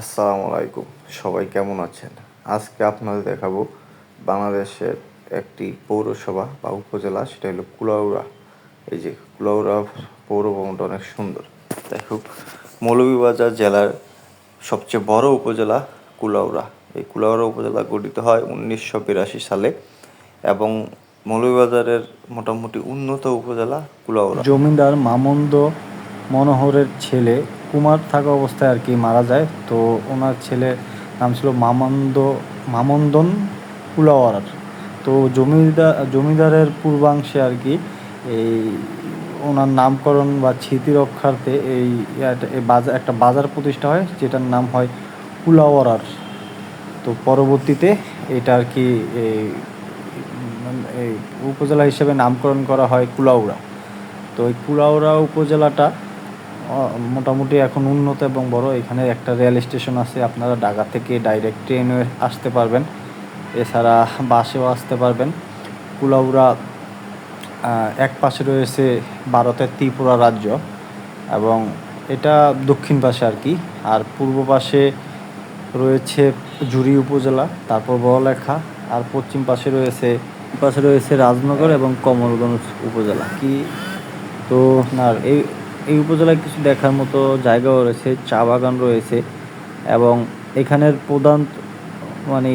আসসালামু আলাইকুম। সবাই কেমন আছেন? আজকে আপনাদের দেখাবো বাংলাদেশের একটি পৌরসভা বা উপজেলা, সেটা হলো কুলাউড়া। এই যে কুলাউড়া পৌর ভবনটা অনেক সুন্দর। দেখো, মৌলভীবাজার জেলার সবচেয়ে বড় উপজেলা কুলাউড়া। এই কুলাউড়া উপজেলা গঠিত হয় উনিশশো বিরাশি সালে এবং মৌলভীবাজারের মোটামুটি উন্নত উপজেলা কুলাউড়া। জমিদার মামন্দ মনোহরের ছেলে কুমার থাকা অবস্থায় আর কি মারা যায়। তো ওনার ছেলে নাম ছিল মামন্দ, মামন্দন কুলাওয়ার তো জমিদার জমিদারের পূর্বাংশে আর কি এই ওনার নামকরণ বা স্মৃতি রক্ষার্থে এই বাজার একটা বাজার প্রতিষ্ঠা হয়, যেটার নাম হয় কুলাওয়ারার তো পরবর্তীতে এটা আর কি এই উপজেলা হিসেবে নামকরণ করা হয় কুলাউড়া। তো এই কুলাউড়া উপজেলাটা মোটামুটি এখন উন্নত এবং বড়। এখানে একটা রেল স্টেশন আছে, আপনারা ঢাকা থেকে ডাইরেক্ট ট্রেনে আসতে পারবেন। এছাড়া বাসেও আসতে পারবেন। কুলাউড়া এক পাশে রয়েছে ভারতের ত্রিপুরা রাজ্য এবং এটা দক্ষিণ পাশে আর কি। আর পূর্ব পাশে রয়েছে জুড়ি উপজেলা, তারপর বড়লেখা, আর পশ্চিম পাশে রয়েছে পাশে রয়েছে রাজনগর এবং কমলগঞ্জ উপজেলা। কি? তো আপনার এই এই উপজেলায় কিছু দেখার মতো জায়গাও রয়েছে, চা বাগান রয়েছে এবং এখানের প্রধান মানে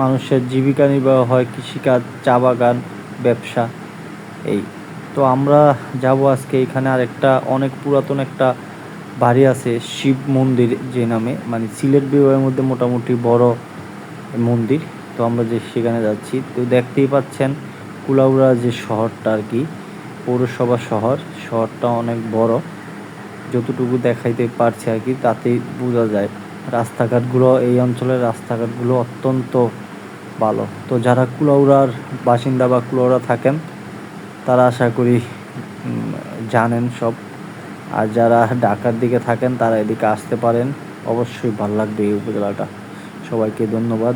মানুষের জীবিকা নির্বাহ হয় কৃষিকাজ, চা বাগান, ব্যবসা, এই। তো আমরা যাব আজকে এখানে আরেকটা অনেক পুরাতন একটা বাড়ি আছে, শিব মন্দির যে নামে মানে সিলেট বিভাগের মধ্যে মোটামুটি বড় মন্দির। তো আমরা যে সেখানে যাচ্ছি, তো দেখতেই পাচ্ছেন কুলাউড়া যে শহরটা আর কি। পৌরসভা শহর, শহরটা অনেক বড়। যতটুকু দেখাইতে পারছে আর কি, তাতেই বোঝা যায়। রাস্তাঘাটগুলো, এই অঞ্চলের রাস্তাঘাটগুলো অত্যন্ত ভালো। তো যারা কুলাউড়ার বাসিন্দা বা কুলাউড়া থাকেন, তারা আশা করি জানেন সব। আর যারা ঢাকার দিকে থাকেন, তারা এদিকে আসতে পারেন। অবশ্যই ভালো লাগবে এই উপজেলাটা। সবাইকে ধন্যবাদ।